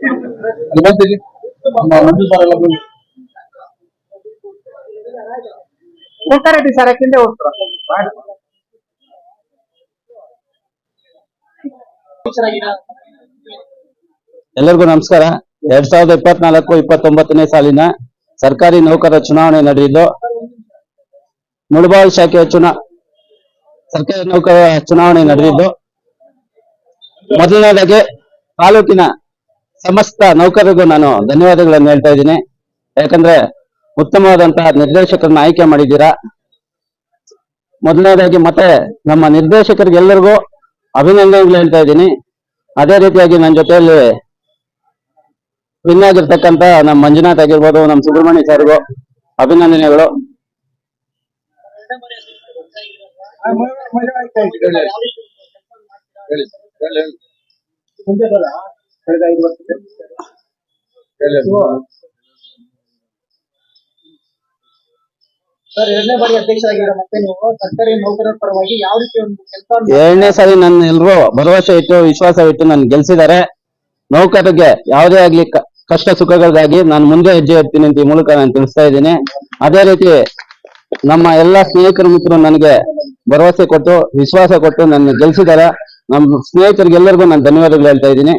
ಅಲ್ಲಿ ಮಂಜು ಸರ್ ಎಲ್ಲ ಬಂದು. ಹೋಗ್ತಾರೆ ಸರ್ ಯಾಕಿಂದೆ ಹೋಗ್ತಾರ? ಎಲ್ಲರಿಗೂ ನಮಸ್ಕಾರ. ಎರಡ್ ಸಾವಿರದ ಇಪ್ಪತ್ನಾಲ್ಕು ಇಪ್ಪತ್ತೊಂಬತ್ತನೇ ಸಾಲಿನ ಸರ್ಕಾರಿ ನೌಕರರ ಚುನಾವಣೆ ನಡೆಯಿತು ಮುಳಬಾಲ್ ಶಾಖೆಯ ಚುನಾ ಸರ್ಕಾರಿ ನೌಕರರ ಚುನಾವಣೆ ನಡೆದಿದ್ದು ಮೊದಲನೇದಾಗಿ ತಾಲೂಕಿನ ಸಮಸ್ತ ನೌಕರರಿಗೂ ನಾನು ಧನ್ಯವಾದಗಳನ್ನು ಹೇಳ್ತಾ ಇದ್ದೀನಿ. ಯಾಕಂದ್ರೆ ಉತ್ತಮವಾದಂತಹ ನಿರ್ದೇಶಕರನ್ನ ಆಯ್ಕೆ ಮಾಡಿದ್ದೀರಾ? ಮೊದಲನೇದಾಗಿ ಮತ್ತೆ ನಮ್ಮ ನಿರ್ದೇಶಕರಿಗೆಲ್ಲರಿಗೂ ಅಭಿನಂದನೆಗಳು ಹೇಳ್ತಾ ಇದ್ದೀನಿ. ಅದೇ ರೀತಿಯಾಗಿ ನನ್ನ ಜೊತೆಯಲ್ಲಿ ವಿನ್ ಆಗಿರ್ತಕ್ಕಂತ ನಮ್ಮ ಮಂಜುನಾಥ್ ಆಗಿರ್ಬೋದು ನಮ್ಮ ಸುಬ್ರಹ್ಮಣ್ಯ ಸರ್ಗೂ ಅಭಿನಂದನೆಗಳು. ಕಳೆದ ಐದು ಎರಡನೇ ಸಾರಿ ನನ್ನ ಎಲ್ರು ಭರವಸೆ ಇಟ್ಟು ವಿಶ್ವಾಸ ಇಟ್ಟು ನನ್ ಗೆಲ್ಸಿದ್ದಾರೆ. ನೌಕರಿಗೆ ಯಾವುದೇ ಆಗ್ಲಿ ಕಷ್ಟ ಸುಖಗಳಿಗಾಗಿ ನಾನು ಮುಂದೆ ಹೆಜ್ಜೆ ಇರ್ತೀನಿ ಅಂತ ಈ ಮೂಲಕ ನಾನು ತಿಳಿಸ್ತಾ ಇದ್ದೀನಿ. ಅದೇ ರೀತಿ ನಮ್ಮ ಎಲ್ಲಾ ಸ್ನೇಹಿತರು ಮಿತ್ರರು ನನಗೆ ಭರವಸೆ ಕೊಟ್ಟು ವಿಶ್ವಾಸ ಕೊಟ್ಟು ನನ್ನ ಗೆಲ್ಸಿದ್ದಾರೆ. ನಮ್ಮ ಸ್ನೇಹಿತರಿಗೆಲ್ಲರಿಗೂ ನಾನು ಧನ್ಯವಾದಗಳು ಹೇಳ್ತಾ ಇದ್ದೀನಿ.